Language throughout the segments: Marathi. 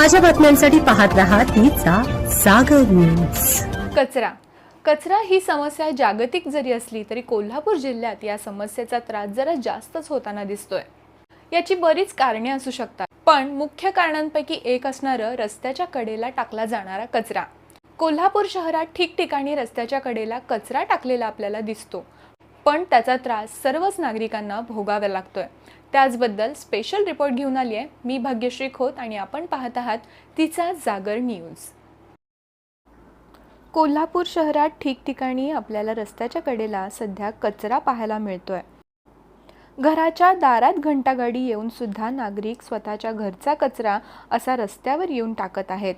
ताज्या बातम्यांसाठी पाहत राहा तिचा सागर न्यूज कचरा. कचरा ही समस्या जागतिक जरी असली तरी कोल्हापूर जिल्ह्यात या समस्येचा त्रास जरा जास्तच होताना दिसतोय. याची बरीच कारणे असू शकतात पण मुख्य कारणांपैकी एक असणारं रस्त्याच्या कडेला टाकला जाणारा कचरा. कोल्हापूर शहरात ठिकठिकाणी रस्त्याच्या कडेला कचरा टाकलेला आपल्याला दिसतो. पण त्याचा त्रास सर्वच नागरिकांना भोगावा लागतोय. त्याचबद्दल स्पेशल रिपोर्ट घेऊन आली आहे. मी भाग्यश्री खोत आणि आपण पाहत आहात तिचा जागर न्यूज कोल्हापूर शहरात ठिकठिकाणी आपल्याला रस्त्याच्या कडेला सध्या कचरा पाहायला मिळतोय. घराच्या दारात घंटागाडी येऊन सुद्धा नागरिक स्वतःच्या घरचा कचरा असा रस्त्यावर येऊन टाकत आहेत.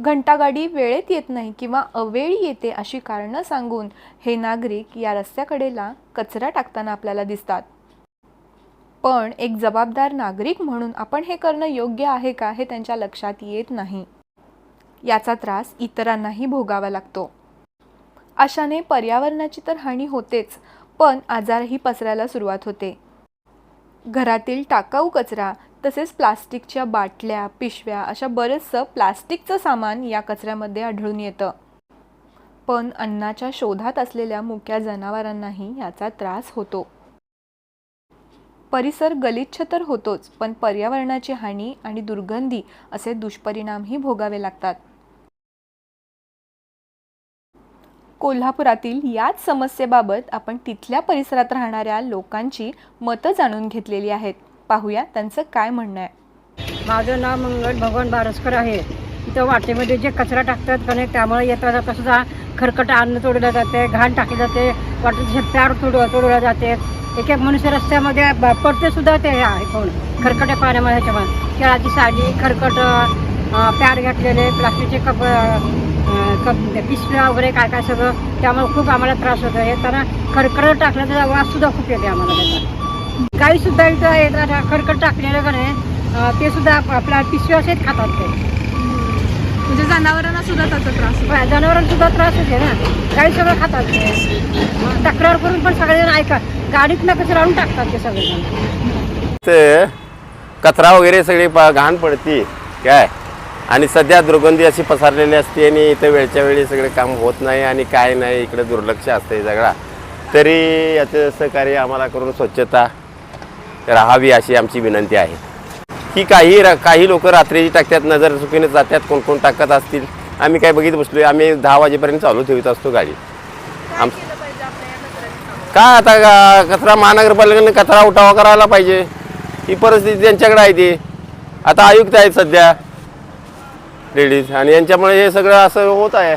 घंटागाडी वेळेत येत नाही किंवा अवेळी येते अशी कारणं सांगून हे नागरिक या रस्त्याकडेला कचरा टाकताना आपल्याला दिसतात. पण एक जबाबदार नागरिक म्हणून आपण हे करणं योग्य आहे का हे त्यांच्या लक्षात येत नाही. याचा त्रास इतरांनाही भोगावा लागतो. अशाने पर्यावरणाची तर हानी होतेच पण आजारही पसरायला सुरुवात होते. घरातील टाकाऊ कचरा तसेच प्लास्टिकच्या बाटल्या पिशव्या अशा बरंचसं प्लास्टिकचं सामान या कचऱ्यामध्ये आढळून येतं. पण अन्नाच्या शोधात असलेल्या मुक्या जनावरांनाही याचा त्रास होतो. परिसर गलिच्छ तर होतोच पण पर्यावरणाची हानी आणि दुर्गंधी असे दुष्परिणामही भोगावे लागतात. कोल्हापुरातील याच समस्येबाबत आपण तिथल्या परिसरात राहणाऱ्या लोकांची मतं जाणून घेतलेली आहेत. पाहूया त्यांचं काय म्हणणं आहे. माझं नाव मंगल भगवान बारसकर आहे. इथं वाटेमध्ये जे कचरा टाकतात का त्यामुळे येता जाता सुद्धा खरकट अन्न तोडलं जाते घाण टाकली जाते वाटेचे प्यार तोड तोडल्या जाते. एक एक मनुष्य रस्त्यामध्ये पडते सुद्धा ते आहे कोण खरकट्या पाण्यामध्ये ह्याच्यामध्ये. केळाची साडी खरकट प्यार घातलेले प्लास्टिकचे कप कप पिशव्या वगैरे काय काय सगळं त्यामुळे खूप आम्हाला त्रास होतो. येताना खरकट टाकल्याचा वास सुद्धा खूप येते आम्हाला त्याचा. गाई सुद्धा इथं येतात खरकट टाकलेलं अं, ते सुद्धा आप- आपल्या पिशव्या सहित खातात ते. म्हणजे जनावरांना सुद्धा त्याचा त्रास जनावरांना सुद्धा त्रास होते ना. गाई सगळं खातात तक्रार करून पण सगळेजण ऐका गाडीतनं कचरा आणून टाकतात ते सगळेजण. ते कचरा वगैरे सगळी घाण पडती. काय? आणि सध्या दुर्गंधी अशी पसरलेली असते आणि इथं वेळच्या वेळी सगळे काम होत नाही आणि काय नाही इकडे दुर्लक्ष असते सगळा. तरी याचं सहकार्य आम्हाला करून स्वच्छता राहावी अशी आमची विनंती आहे. की काही रा- काही लोक रात्री टाकतात नजर चुकीने जातात कोण कोण टाकत असतील. आम्ही काय बघित बसलो आम्ही दहा वाजेपर्यंत चालू ठेवत असतो गाडी. आम काय आता कचरा महानगरपालिकेने कचरा उठावा करायला पाहिजे. ही परिस्थिती त्यांच्याकडे आहे ती. आता आयुक्त आहेत सध्या. लेडीज. आणि यांच्यामुळे हे सगळं असं होत आहे.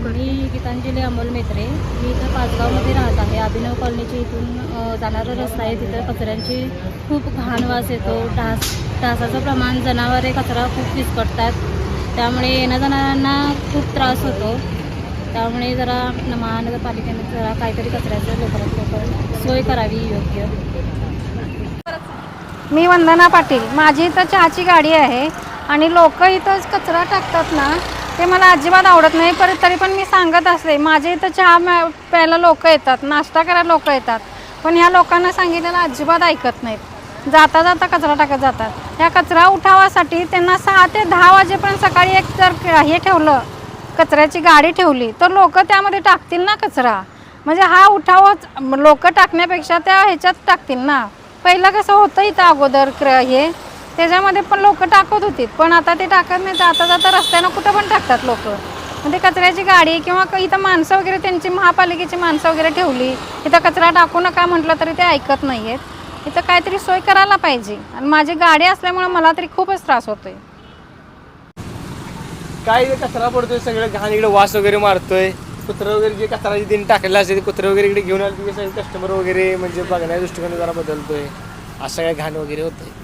मी गीतांजली अमोल मेत्रे. मी इथं पाचगावमध्ये राहत आहे. अभिनव कॉलनीच्या इथून जाणारा रस्ता आहे. तिथं कचऱ्यांची खूप घाण वास येतो. डास डासाचं प्रमाण जनावरे कचरा खूप विस्कटतात. त्यामुळे येण्या जाणाऱ्यांना खूप त्रास होतो. त्यामुळे जरा महानगरपालिकेने जरा काहीतरी कचऱ्याचं लवकरात लवकर सोय करावी योग्य. मी वंदना पाटील. माझी इथं चहाची गाडी आहे. आणि लोक इथंच कचरा टाकतात ना ते मला अजिबात आवडत नाही. परत तरी पण मी सांगत असते माझे इथं चहा प्यायला लोक येतात नाश्ता करायला लोक येतात. पण ह्या लोकांना सांगितलेलं अजिबात ऐकत नाहीत. जाता जाता कचरा टाकत जातात. या कचरा उठावासाठी त्यांना सहा ते दहा वाजेपर्यंत सकाळी एक जर हे ठेवलं कचऱ्याची गाडी ठेवली तर लोक त्यामध्ये टाकतील ना कचरा. म्हणजे हा उठाव लोक टाकण्यापेक्षा त्या ह्याच्यात टाकतील ना. पहिलं कसं होतं इथं अगोदर क्र हे त्याच्यामध्ये पण लोक टाकत होती पण आता ते टाकत नाही आता जाता रस्त्यानं कुठं पण टाकतात लोक. म्हणजे कचऱ्याची गाडी किंवा क- इथं माणसं वगैरे त्यांची महापालिकेची माणसं वगैरे ठेवली इथं कचरा टाकू नका म्हटलं तरी ते ऐकत नाही आहेत इथं काहीतरी सोय करायला पाहिजे. आणि माझी गाडी असल्यामुळे मला तरी खूपच त्रास होतोय. काय कचरा पडतोय? सगळं घाण इकडे वास वगैरे मारतोय. कुत्रं वगैरे जे कचरा दिन टाकलेला असते ते कुत्रं वगैरे इकडे घेऊन आले की सगळे कस्टमर वगैरे म्हणजे बघण्याच्या दृष्टिकोन जरा बदलतोय. असं काय घाण वगैरे होतंय.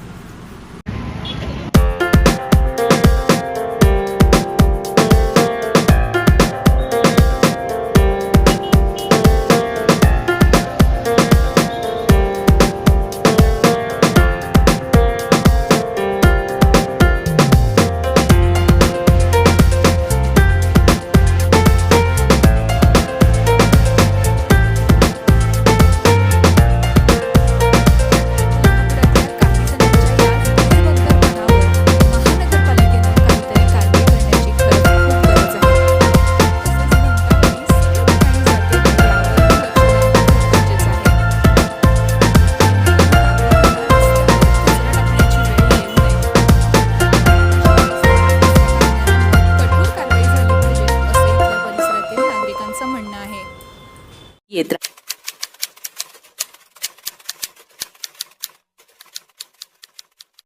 येत